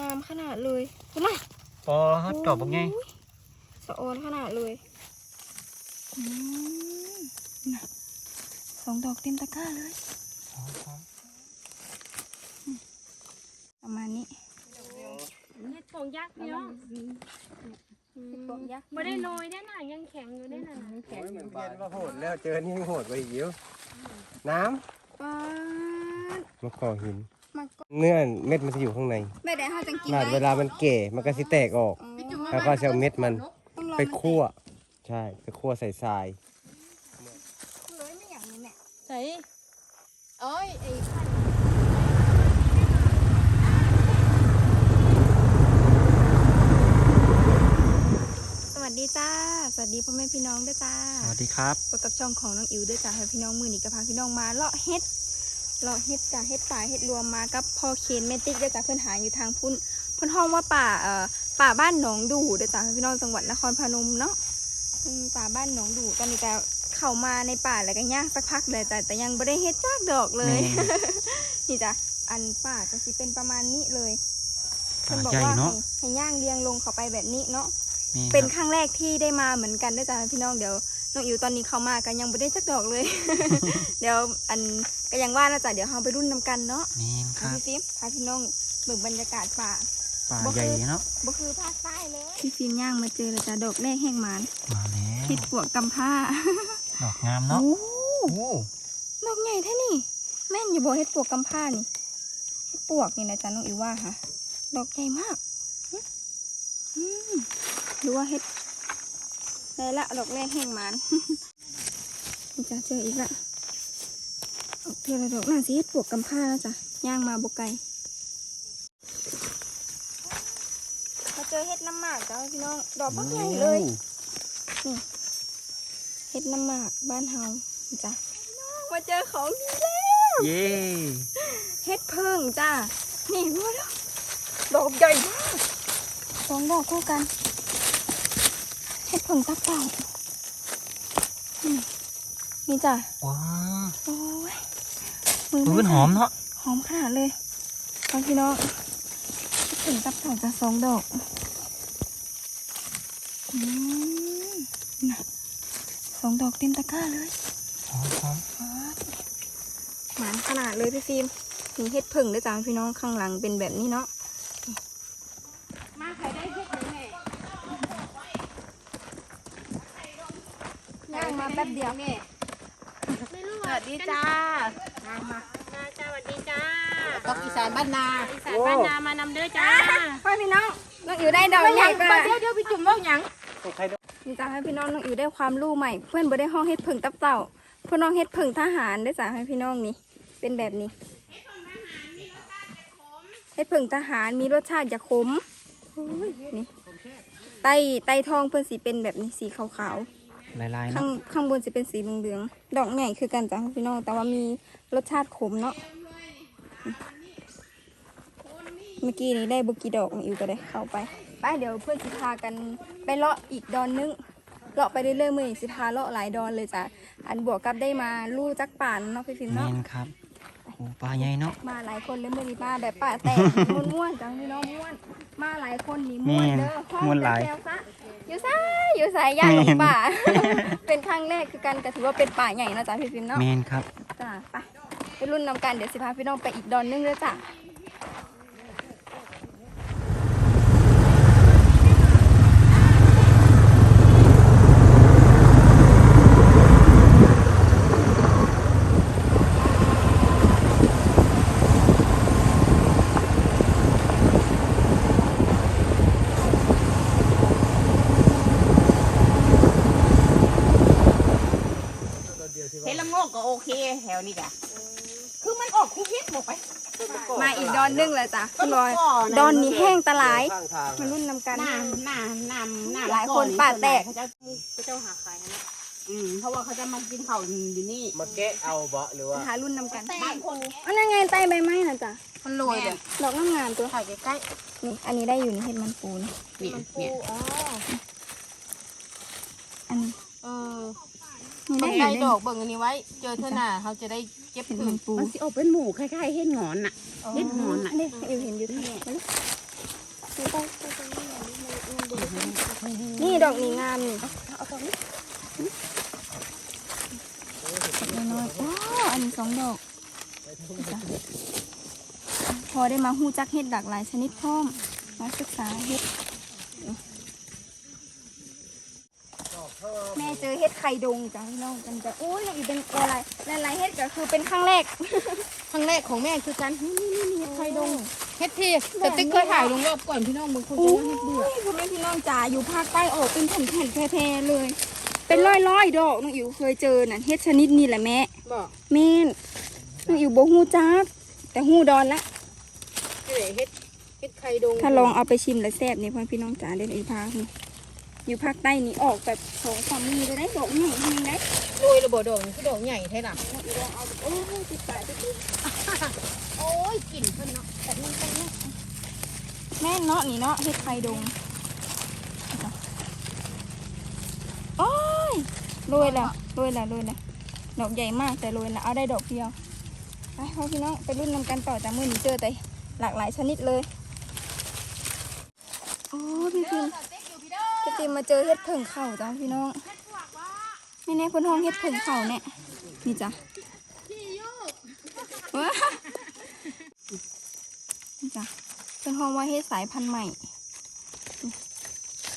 งามขนาดเลยคุณน่ะพอฮัดดอกบางไงโอ้ยสะออนขนาดเลยอืมน่ะสองดอกเต็มตะกร้าเลยประมาณนี้เห็ดโป่งยักษ์พี่น้องดอกยักษ์ไม่ได้โรยได้น่ะยังแข็งอยู่ได้น่ะนะโอ้ยมันเย็นว่าโหดแล้วเจอนี่โหดกว่าอีกเยอะน้ป้าดำมะกอกหิน มันก็เนื้อเม็ดมันจะอยู่ข้างในไม่ได้ห้าจังกินขนาดได้เวลามันแก่มันก็สิแตกออกอ๋อแล้วก็จะเอาเม็ดมันต้องรอไปมันคั่ว ใช่ ไปคั่วใส่ทรายแตกเลยไม่อย่างนี้แม่ใส่เอ้ยไอ้สวัสดีจ้า สวัสดีพ่อแม่พี่น้องด้วยจ้า สวัสดีครับพบกับช่องของน้องอิ๋วด้วยจ้าให้พี่น้องมือนี้ก็พาพี่น้องมาเลาะเฮ็ด เลาะเฮ็ดจ้าเฮ็ดป่าเฮ็ดรวมมากับพ่อเคนแม่ติ๊กด้วยจ้าเพื่อนหาอยู่ทางพุ่นเพื่อนห้องว่าป่าเอ่อป่าบ้านหนองดูด้วยจ้าให้พี่น้องจังหวัดนครพนมเนาะอืมป่าบ้านหนองดูตอนนี้ก็เข้ามาในป่าแล้วก็ย่างสักพักเลยแต่แต่ยังไม่ได้เฮ็ดจากดอกเลยแม่นี่จ้ะอันป่าก็สิเป็นประมาณนี้เลยป่าเพิ่นบอกใหญ่ว่าเนาะให้ให้ย่างเรียงลงเข้าไปแบบนี้เนาะนี่เป็นครับครั้งแรกที่ได้มาเหมือนกันด้วยจ้ะพี่น้องเดี๋ยว น้องอิ๋วตอนนี้เข้ามากันยังไม่ได้จักดอกเลย เดี๋ยวอันก็ยังว่านะจ๊ะเดี๋ยวเราไปรุ่นนำกันเนาะนี่คเอารับพี่ฟิล์มพาพี่น้องเบิ่งบรรยากาศป่าป่าบ่ใหญ่เคยเนาะบ่คือภาคใต้เลยพี่ฟิล์มย่างมาเจอแล้วจ้ะดอกแรกแห้งหมานมาแล้วคิดปวกกำผ้า ดอกงามเนาะโอ้โอ้ดอกใหญ่แท้นี่ แม่นอยู่บ่เฮ็ดปวกกำผ้านี่เฮ็ดปวกนี่นะจ๊ะน้องอิ๋วว่าค่ะดอกใหญ่มากหึอืมหรือว่าเฮ็ด ได้ละดอกแรกแห้งหมานนี่จ้ะเจออีกละเอาเทือละดอกน่าสิเฮ็ดปวกกำผ้านะจ๊ะย่างมาบกไกลมาเจอเฮ็ดน้ำหมากจ้ะพี่น้องดอกบักใหญ่เลยเฮ็ดน้ำหมากบ้านเฮานี่จ้ะมาเจอของดีแล้วเย้เฮ็ดเพิ่งจ้านี่ดูแล้วดอกใหญ่มากสองดอกคู่กัน เฮ็ดเพิ่งตักเต่านี่นี่จ้ะว้าโอ้ยมือวมันหอมเนาะหอมขนาดเลยฟังพี่น้องเฮ็ดเพิ่งตักเต่าจะสองดอกอืมน่ะสองดอกเต็มตะกร้าเลยหอมหอมหมานขนาดเลยพี่ฟิล์มมีเฮ็ดเพิ่งด้วยจ้าพี่น้องข้างหลังเป็นแบบนี้เนาะ มาใครได้เห็ดเลยแม่ ย่างมาแป๊บเดียวแม่ไม่รู้สวัสดีจ้ามามาจ้าสวัสดีจ้ากับอีสานบ้านนาอีสานบ้านนามานำเด้อจ้าพ่อพี่น้องน้องอิ๋วได้ดอกใหญ่กว่าเดี๋ยวเดี๋ยวพี่จุ่มว่าหยังนี่จ้าให้พี่น้องน้องอิ๋วได้ความรู้ใหม่ เพื่อนบ่ได้ห้องเฮ็ดเพิ่งตับเต่าเพื่อนน้องเฮ็ดเพิ่งทหารได้อจ้าให้พี่น้องนี่ เป็นแบบนี้เฮ็ดเพิ่งทหารมีรสชาติจะขมโอ้ยนี่ไตไตทองเพื่อนสีเป็นแบบนี้สีขาวๆ ลายลายๆข้าเนาะงข้างบนจะเป็นสีเหลืองๆดอกใหญ่คือกันจ้ะพี่น้องแต่ว่ามีรสชาติขมเนาะเมื่อกี้นี้ได้บุกี่ดอกอยู่ก็ได้เข้าไปไปเดี๋ยวเพื่อนสิพากันไปเลาะอีกดอนนึงเลาะไปเรื่อยๆมือนี้สิพาเลาะหลายดอนเลยจ้ะอันบวกกับได้มาลู่จักป่านเนาะพี่ฟิล์มแมเนาะนครับโอ้ปลาใหญ่เนาะ มาหลายคนเลยมือนี้มาแบบป่าแตกม่วนๆจังพี่น้องม่วนมาหลายคนนี่ม่วนเด้อห้องม่วนหลายแซวซะอยู่ซ้าย อยู่สายย่างหลงป่า เป็นครั้งแรกคือกันก็ถือว่าเป็นป่าใหญ่เนาะจ้ะพี่ฟิล์มเนาะแมนครับจ้ะไปไปรุ่นนำกันเดี๋ยวสิพาพี่น้องไปอีกดอนนึงเลยจ้ะ โงกก็โอเคแถวนี้กะคือมันออกคู่พิษหมดไป มาอีกดอนนึงเลยจ้ะคุณบอย ดอนนี้แห้งตะหลายข้างทางมารุ่นนำกันหน้าหน้าหน้าหน้าหลายคนปากแตก เขาจะเขาจะหาขายนะอืมเพราะว่าเขาจะมากินข้าวอยู่นี่มาแกะเอาเบาะหรือว่าหารุ่นนำกันบางคนอันนั้นไงไตใบไม้น่ะจ้ะมันโรยเลยดอกงามๆตัวถ่ายใกล้นี่อันนี้ได้อยู่ในเห็ดมันปูนะๆเนี่ยเนี่ยอันนี้เออ เบิ่งได้ดอกเบิ่งอันนี้ไว้ เจอเธอหน้าเขาจะได้เก็บถึงปูมันสิอบเป็นหมูคล้ายๆเห็ดหงอนน่ะเห็ดหงอนน่ะนี่เอวเห็นอยู่ที่นี่นี่ดอกนี้งามนี่เอาตรงนี้น้อยๆอ๋ออันนี้สองดอก พอได้มาหูจักเห็ดหลากหลายชนิดพร้อมมาศึกษาเห็ด เจอเห็ดไข่ดงจ้ะพี่น้องกันจะโอ้ยอีกเป็นอะไรหลายๆเห็ดก็คือเป็นครั้งแรก ครั้งแรกของแม่คือกันนี่นี่นี่เฮ็ดไข่ดงเฮ็ดที่แบบนี้แต่ติ๊กเคยถ่ายลงรอบก่อนพี่น้องบางคนโอ้จะว่าเฮ็ดเบื่อยพ่อแม่พี่น้องจ๋าอยู่ภาคใต้ออกเป็นแผ่นๆแพร่ๆเลย เป็นร้อยๆดอกน้องอิ๋วเคยเจอน่ะเฮ็ดชนิดนี้แหละแม่บอกแม่นน้องอิ๋วบ่ฮู้จักแต่ฮู้ดอนละเฮ็ดเฮ็ดเฮ็ดไข่ดงถ้าลองเอาไปชิมแล้วแซ่บนี่พ่อพี่น้องจ๋าเด่นอีภาคนี่ อยู่ภาคใต้นี่ออกแบบสองสามมือเลยได้ดอกใหญ่ทั้งนั้นได้โรยระเบิดดอกนี่คือดอกใหญ่แท้ล่ะน้องอิ๋วลองเอาโอ้ยติดปากติดติดโอ้ยกลิ่นเพิ่นเนาะแต่นี่เป็นแม่แม่นเนาะนี่เนาะเฮ็ดไข่ดงโอ้ยโรยแล้วโรยแล้วโรยแล้วดอกใหญ่มากแต่โรยแล้วเอาได้ดอกเดียวไปพ่อพี่น้องไปรุ่นนำกันต่อจากมือนี้เจอแต่หลากหลายชนิดเลยโอ้พี่พิม พี่มาเจอเฮ็ดเพิ่งเข่าจ้าพี่น้องไม่แน่คนห้องเฮ็ดเพิ่งเข่าเนี่ยนี่จ้ะว้านี่จ้ะเป็นห้องว่าเฮ็ดสายพันธุ์ใหม่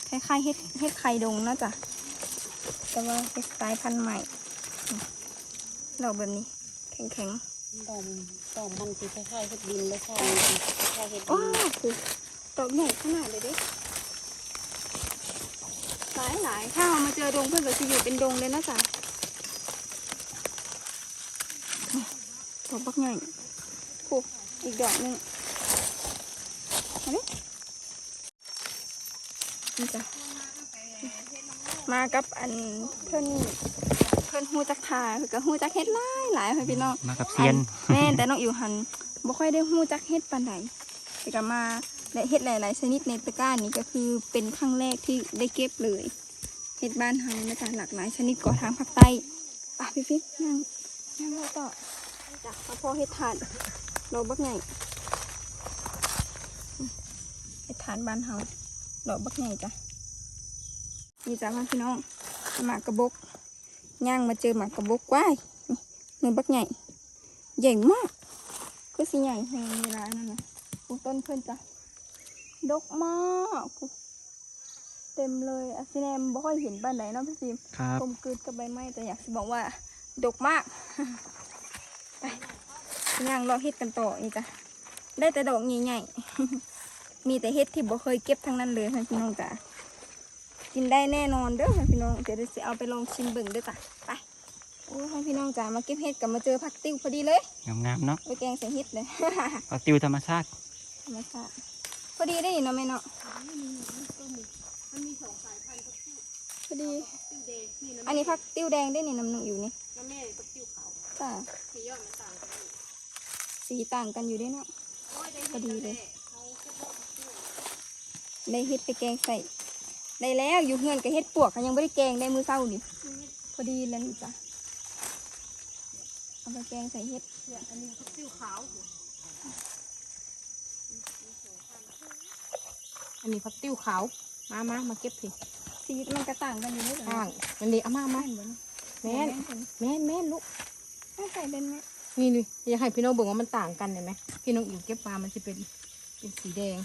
คล้ายๆเฮ็ดเฮ็ดไข่ดงนะจ้ะแต่ว่าเฮ็ดสายพันธุ์ใหม่ดอกแบบนี้ แข็งๆตอมตอมมันสิคล้ายๆเฮ็ดดินแล้วใช่คล้ายๆเฮ็ดดิว้านวคือดอกใหญ่ขนาดเลยเด้ายหลายๆถ้าเอามาเจอดงเพื่อนก็จะอยู่เป็นดงเลยนะจ๊ะนี่ดอกบักใหญ่โอ้อีกดอกหนึงอันนี้นี่จ้ะมากับอันเพื่อนเพื่อนฮู้จักทาคือก็ฮู้จักเฮ็ดหลายหลายค่ะพี่น้องมากับเซียนแม่แต่น้องอิวหันบ่ค่อยได้ฮู้จักเฮ็ดปานใดแต่ก็มา และเฮ็ดหลายๆชนิดในตะกร้านี้ก็คือเป็นครั้งแรกที่ได้เก็บเลยเฮ็ดบ้านเฮานะจ๊ะหลากหลายชนิดก่อทางภาคใต้ป่ะพี่ฟิกนั่งนั่งเราต่อจ้ะมาพ่อเฮ็ดทานดอกบักใหญ่เฮ็ดทานบ้านเฮาดอกบักใหญ่จ้ะนี่จ้าพี่น้องหมากกระบกย่างมาเจอหมากกระบกว้ายมือบักใหญ่ใหญ่มากก็สิใหญ่แหงเวลานั่นนะปลูกต้นเพิ่อนจ้ะ ดกมากปลูกเต็มเลยอาซิแนมบ่ค่อยเห็นบ้านไหนเนาะพี่ฟิล์มครับกลมกลืนกับใบไม้แต่อยากสิบอกว่า ดกมาก ไปย่างรอเฮ็ดกันต่อนี่จ้ะได้แต่ดอกใหญ่ๆมีแต่เฮ็ดที่บ่เคยเก็บทั้งนั้นเลยค่ะพี่น้องจ้ะกินได้แน่นอนเด้อค่ะพี่น้องเดี๋ยวจะเอาไปลองชิมเบิ่งเด้อจ้ะไปโอ้ให้พี่น้องจ๋ามาเก็บเห็ดกับมาเจอผักติ้วพอดีเลยงามๆเนาะไปแกงใส่เห็ดเลยปลาติวธรรมชาติธรรมชาติพ อดีได้ยินเนาะแม่เนาะพอดี อันนี้ผักติ้วแดงได้นี่น้ำหนึ่งอยู่นี่แล้วแม่ก็ติ้วขาวจ้ะสียอดมันต่างกันสีต่างกันอยู่ด้วยเนาะพอดีเลยเขาเก็ดอกติ้วได้เห็ดไปแกงใส่ได้แล้วอยู่เฮือนกับเห็ดปวกกันยังไม่ได้แกงได้มือเศร้าดิพอดีแล้วนี่จ้ะเอาไปแกงใส่เห็ดอันนี้ก็ติ้วขาว อันนี้พักติ้วขาว มามามาเก็บสิสีมันกระต่างกันอยู่ด้วยข้างมันดีเอามามาแม่นบ่แม่นแม่นแม่นลูกไม่ใส่เป็นไหมนี่นี่อยากให้พี่น้องบอกว่ามันต่างกันเห็นไหมพี่น้องอิ๋วเก็บมามันจะเป็นเป็นสีแดง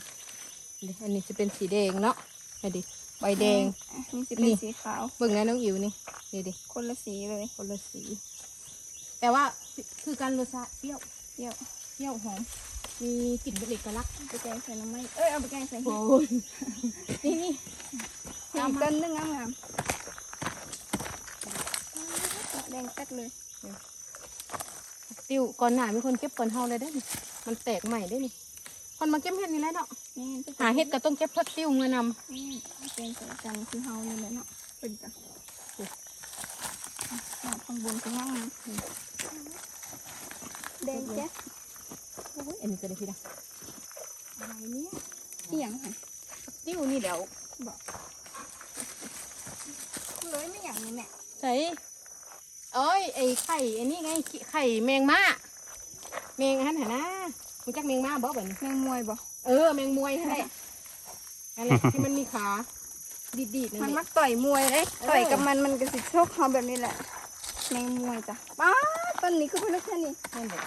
นี่อันนี้จะเป็นสีแดงเนาะไอ้ดิใบแดงอะนี่สิเป็นนี่สีขาวเบิ่งนะน้องอิ๋วนี่นี่ดิคนละสีเลยคนละสี แต่ว่าคือการรสชาติเปรี้ยวเดี๋ยวเปรี้ยวหอม มีกลิ่นเป็นเอกลักษณ์ไปแกงใส่น้ำมันเอ้ยเอาไปแกงใส่เห็โอ้ดยนี่นี่เห็ดอีกต้นนึงงามงามแดงกัดเลยติวก่อนหน้ามีคนเก็บก่อนเฮาเลยได้นี่มันแตกใหม่ได้นี่คนมาเก็บเห็ดนี่แหละเนาะแม่นหาเห็ดก็ต้องเก็บเพื่อติ้วเมื่อนแม่นเอาแกงใส่กันคือเฮานี่แหละเนาะเป็นจ้ะหาข้างบนข้างล่างนะแดงแจ๊ะำโอ้ยอันนี้ก็ได้พี่นะอะไรเนี่ยที่ยังค่ะติ้วนี่เดี๋ยวเลยไม่อย่างนี้แม่ใส่เอ้ยไอ้ไข่อันนี้ไงไข่แมงม่าแมงอันหันนะรู้จักแมงม่าบ่แบบนี้แมงมวยบ่เออแมงมวยนั่นแหละนั่นแหละที่มันมีขาดีดๆนั่นมันแหมัละกต่อยมวยเลยเออต่อยกับมันมันก็สิโชคเขาแบบนี้แหละแมงมวยจ้ะป้าดต้นนี้คือเพิ่นเลือกแค่นี้นั่นแหละ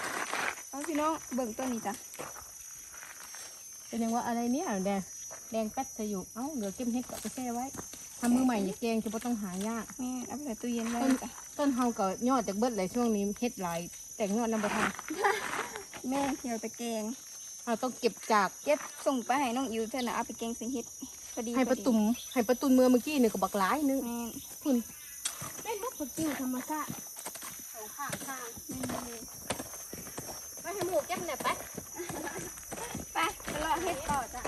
เอาพี่น้องเบิ่งต้นนี้จ้ะเป็นยังว่าอะไรเนี่ยแดงแดงแป๊ดจะอยู่เอ้าเหลือเก็บเห็ดก็ไปแช่ไว้ทำมือใหม่อย่าแกงจะบ่ต้องหายากแม่เอาไปใส่ตู้เย็นไว้จ้ะต้นเฮาก็ยอดจากเบิดเลยช่วงนี้เฮ็ดหลายแต่งยอดนำบ่ทันแม่เที่ยวตะแกรงเราต้องเก็บจากเก็บส่งไปให้น้องอิวเถอะนะเอาไปแกงใส่เห็ดพอดีให้ประตุมให้ประตุนเมื่อเมื่อกี้นี่ก็บักหลายนึงแม่นคุณเป็นมะขุดจิ้วธรรมชาติของข้างข้างแม่นเลยไป ให้หมูเก็บเนี่ยไป ไปไปรอเห็ดต่อจ้ะ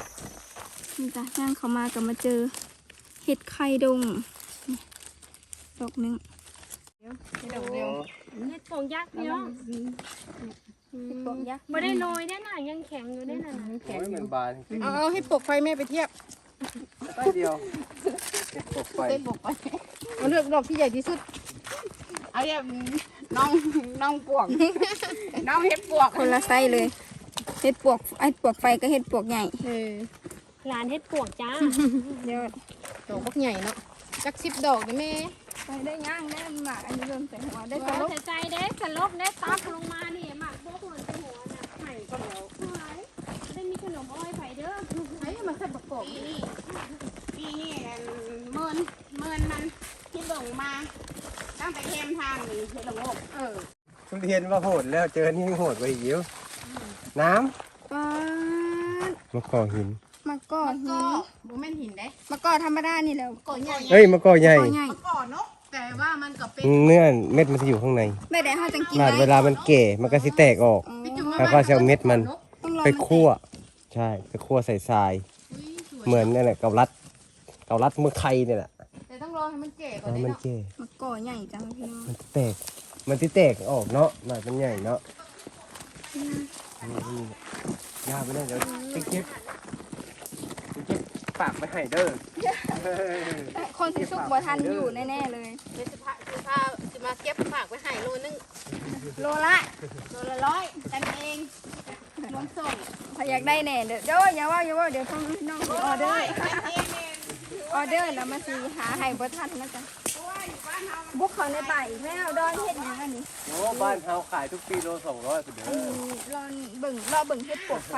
นี่จ้ะย่างเขามาก็มาเจอ เห็ดไข่ดงนี่ดอกหนึงดอกเดียวเฮ็ดของยักษ์พี่น้องเห็ดปวกยักษ์บ่ได้โรยได้น่ะยังแข็งอยู่ได้น่ะนะแข็งโอ้ยอมันยู่บานจริงเอาเอาให้ปลกไฟแม่ไปเทียบๆใต้เดียวตกไฟเต้นปลกไฟเอาเลือกดอกที่ใหญ่ที่สุด เอาเนี่ยน้องน้องปวก น้องเห็ดปวกคนละไซส์เลยเห็ดปวกไอ้ปวกไฟก็เห็ดปวกใหญ่เออร้านเฮ็ดปวกจ้าเดี๋ยวดอกบักใหญ่เนาะจักสิบดอกนะแม่ไปได้ย่างได้หมากอันนี้เริ่มใส่หัวได้ได้สสลลบบใจเด้สลบได้ตักลงมานี่หมักโบกเหมือนหัวน่ะไข่ก็แล้วหายได้มีขนมอ้อยไผเด้อไอ้มันใส่ประกอบนี่นี่เมินเมินมันที่ลงมา ตั้งแต่เข้มทางนี่คือลงโลกเออทุเรียนว่าโหดแล้วเจอนี่โหดกว่าอีกเยอะน้ปาดำมะกอกหิน มะกอมันหิก็นบ่แม่นหินเด้มะกอธรรมดานี่แหละก่อใหญ่เอ้ยมะกอกใหญ่กอใหญ่ก่อนกแต่ว่ามันก็เป็นเนื้อเม็ดมันจะอยู่ข้างในไม่ได้เขาจังกินขนาดได้เวลามันแก่มันก็สิแตกออกอ๋อไปจุ่มแล้วก็จะเอาเม็ดมัน ต้องรอไปมันคั่ว ใช่ ไปคั่วใส่ทราย เหมือนนั่นแหละเกาลัด เกาลัดมือไข่เนี่ยแหละแต่ต้องรอให้มันแก่ก่อนแล้วได้มันเนาะแก่มะ กอใหญ่จังพี่น้องมันจะแตก มันจะแตกออกเนาะหน่อยมันใหญ่เนาะนี่นี่ยากไปเลยเดี๋ยวไปเก็บไปเก็บฝากไปให้เด้อคนที่สุกบ่ทันอยู่แน่ๆเลยเดี๋ยวสิพาสิพาสิมาเก็บฝากไว้ให้โลนึงโลละโลละร้อยกันเองรวมส่งถ้าอยากได้แน่เดี๋ยวเดี๋ยวอย่าว่าอย่าว่าเดี๋ยวต้องน้องสิออเดอร์ออเดอร์แล้วมาสิหาให้บ่ทันนะจ๊ะ บุกเขาในป่าอีกแล้วดอนเฮ็ดหยังอันนี้โอ้บ้านเฮาขายทุกปีโลสองร้อยเด้ออันนี้รอนเบิ่งรอเบิ่งเฮ็ดปวกไฟ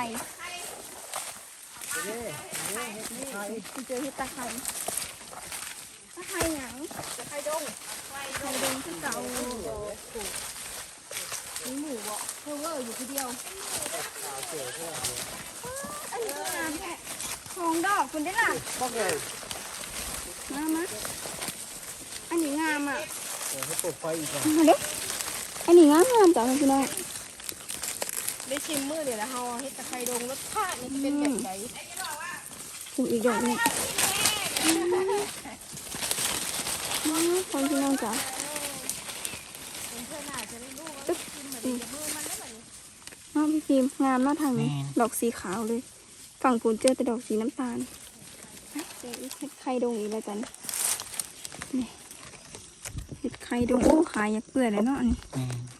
สิเจอเฮ็ดตะไคร้ตะไคร้หยังจะใครดงไข่ดงคือเก่ามีหมูบ่เพอเวอร์อยู่ทีเดียวอันนี้ก็งามแค่ทองดอกคุณได้ล่ะก็ไงงามมะ อันนี้งามอะให้เปิดไฟอีกอะมาเด้ออันนี้งามงามจ้ะพี่น้องได้ชิมมือเดี๋ยวแล้วเฮาเฮ็ดตะไคร้ดงรสชาตินี่สิเป็นแบบไหนปลูกอีกดอกหนึงมาคนพี่น้องจ้ะตึ๊บอืมมาพี่ฟิล์มงามมากทางนี้ ดอกสีขาวเลย ฝั่งปูนเจอแต่ดอกสีน้ำตาลอะเจออีกเห็ดไข่ดงอีกแล้วจ้ะนี่นี่เห็ด ไข่ดงโอ้ขายอยากเปื่อยเลยเนาะนี่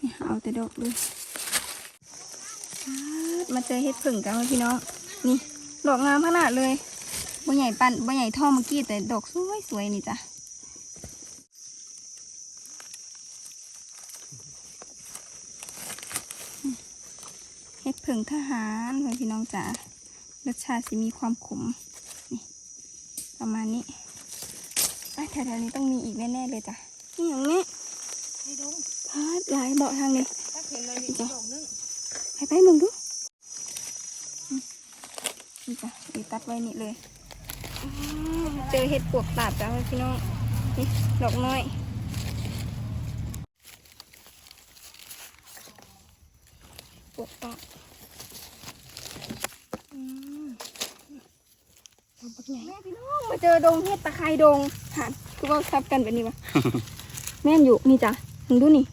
นี่เอาแต่ดอกเลยมาเจอเห็ดผึ่งกันพี่น้องนี่ ดอกงามขนาดเลยบ่ใหญ่ปันบ่ใหญ่ท่อเมื่อกี้แต่ดอกสวยสวยนี่จ้ะเห็ดผึ่งทหารค่ะพี่น้องจ๋ารสชาติสิมีความขมนี่ประมาณนี้แถวๆนี้ต้องมีอีกแน่ๆเลยจ้ะ นี่อย่างนี้ไข่ดงพาดหลายเบาะทางนี้ถ้าเห็นเลยนี่ดอกนึงไปไปมึงดูอืมนี่จ้ะดีตัดไว้นี่เลยอ้าวเจอเห็ดปวกตาดจ้ะพี่น้องนี่ดอกน้อยปวกตาดอืมดอกบักใหญ่แม่พี่น้องมาเจอดงเห็ดตะไคร้ดงหันคือว่าซับกันแบบนี้ปะ แม่นอยู่นี่จ้ะมึงดูนี่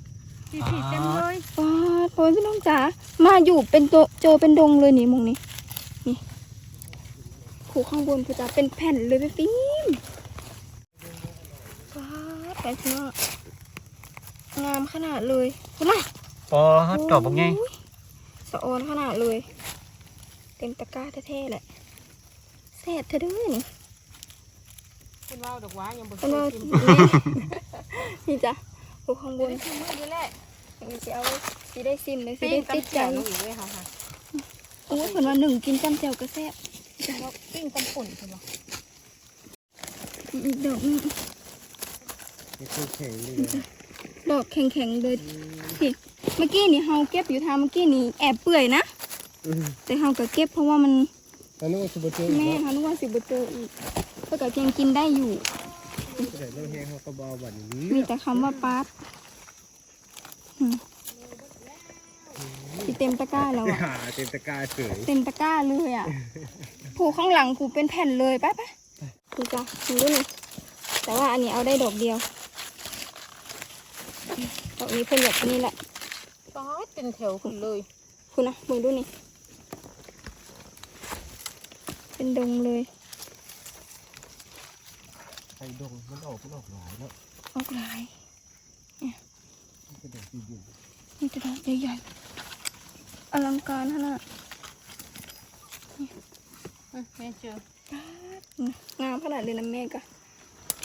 สีสีเต็มเลยป้าดโอ้ยพี่น้องจ๋ามาอยู่เป็นโตเจอเป็นดงเลยนี่มงนี่นี่ผูกข้างบนคือจะเป็นแผ่นเลยพี่ฟิล์มป้าดแต่พี่น้องงามขนาดเลยคุณน่ะปอดอกบักไงโอ้ยสะออนขนาดเลย เต็มตะกร้าแท้ๆแหละแซ่บเธอเด้อนี่คุณว่าดอกว่ายังบ่เพิ่นว่ากิ นแม่นี่จ้ะผูกข้างบนคือมือนี่แหละนี่สิเอาสิได้ซิมเลยสิปิ้ได้งติตำดใจเจียวน้องอิ๋วเลยค่ะค่ะโอ้ยเพิ่นว่าหนึ่งกินจำแจ่วก็แซ่บแล้วปิ้งตำป่นใช่ปะอีกดอกหนึงเฮ็ดแข็งๆดีเลยดอกแข็งๆเลยพี่เมื่อกี้นี่เฮาเก็บอยู่ทางเมื่อกี้นี่แอบเปื่อยนะอือแต่เฮาก็เก็บเพราะว่ามันอันนู้นสุบเจอแม่เนาะเฮานึกว่าสิบ่เจออีกเพิ่นก็ยังกินได้อยู่ เดี๋ยวเราแห้งเขาก็บเอาบัดนี้มีแต่คำว่าปาร์ตอืมที่เต็มตะกร้าแล้วอะหาเต็มตะกร้าเฉยเต็มตะกร้าเลยอะ ผูกข้างหลังกูเป็นแผ่นเลยไปไปดูจ้ะดูด้วยนี่แต่ว่าอันนี้เอาได้ดอกเดียว ดอกนี้เพิ่นแบบนี้แหละป๊าดเป็นแถวขึ้นเลยคุณนะมึงดูนี่ เป็นดงเลย ไอ้ดงมันออกมันออกหลายเนาะออกลายมันกระโดดอยู่นี่จะดอกใหญ่ๆอลังการขนาดอืมแม่เจอนะงามขนาดเลยนะแม่กะ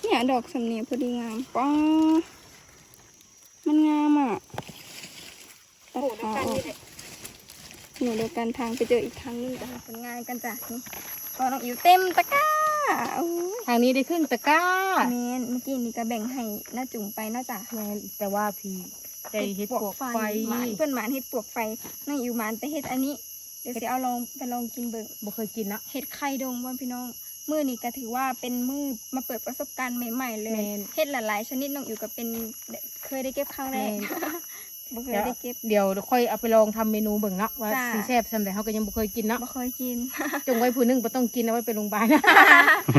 เนี่ยดอกสำเนียงพอดีงามป้ามันงามอะตัดขาออกหนูเดียวกันทางไปเจออีกทางนึงจ้ะผลงานกันจ้ะนี่ก็น้องอิ๋วเต็มตะกร้าโอ้ย ทางนี้ได้ครึ่งตะกร้าแมนเมื่อกี้นี่ก็แบ่งให้น้าจุ่มไปเนาะจ้ะแม่นแต่ว่าพี่ได้เฮ็ดปวกไฟหมานเพื่อนหมานเฮ็ดปวกไฟน้องอิ๋วหมานแต่เฮ็ดอันนี้เดี๋ยวจะเอาลองไปลองกินเบิ่งบ่เคยกินเนาะเห็ดไข่ดงว่าพี่น้องมือนี้ก็ถือว่าเป็นมือมาเปิดประสบการณ์ใหม่ ๆ เลยแม่นเห็ดหลายๆชนิดน้องอยู่กับเป็นเคยได้เก็บครั้งแรกแม่ บ่เคยได้เก็บ เดี๋ยวค่อยเอาไปลองทำเมนูเบิ่งเนาะว่าจ้า สีแซ่บซำใดเฮาก็ยังบ่เคยกินเนาะบ่เคยกิน จงไว้ผู้หนึงบ่ต้องกินเอาไว้ไปโรงพยาบาล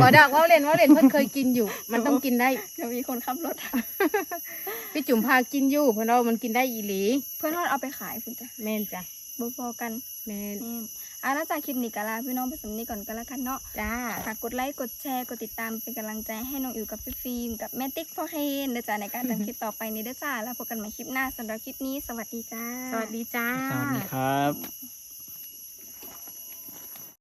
ขอดักว่าเล่นว่าเล่นเพิ่นเคยกินอยู่ มันต้องกินได้เดี๋ยวมีคนขับรถ พี่จุ๋มพากินอยู่เพิ่นว่ามันกินได้อีหลีเพื่อนทอดเอาไปขายคุณจ้ะแม่นจ้ะบ่พอกันแม่นแม่น อะแล้วจากคลิปนี้ก็ลาพี่น้องไปสำนี้ก่อนก็แล้วกันเนาะจ้าฝากกดไลค์กดแชร์กดติดตามเป็นกำลังใจให้น้องอิ๋วกับพี่ฟิล์มกับแม่ติ๊กพ่อเคนเด้อจ้าในการทำคลิปต่อไปนี้เด้อจ้าแล้วพบกันใหม่คลิปหน้าสำหรับคลิปนี้ สวัสดีจ้า สวัสดีจ้าสวัสดีครับ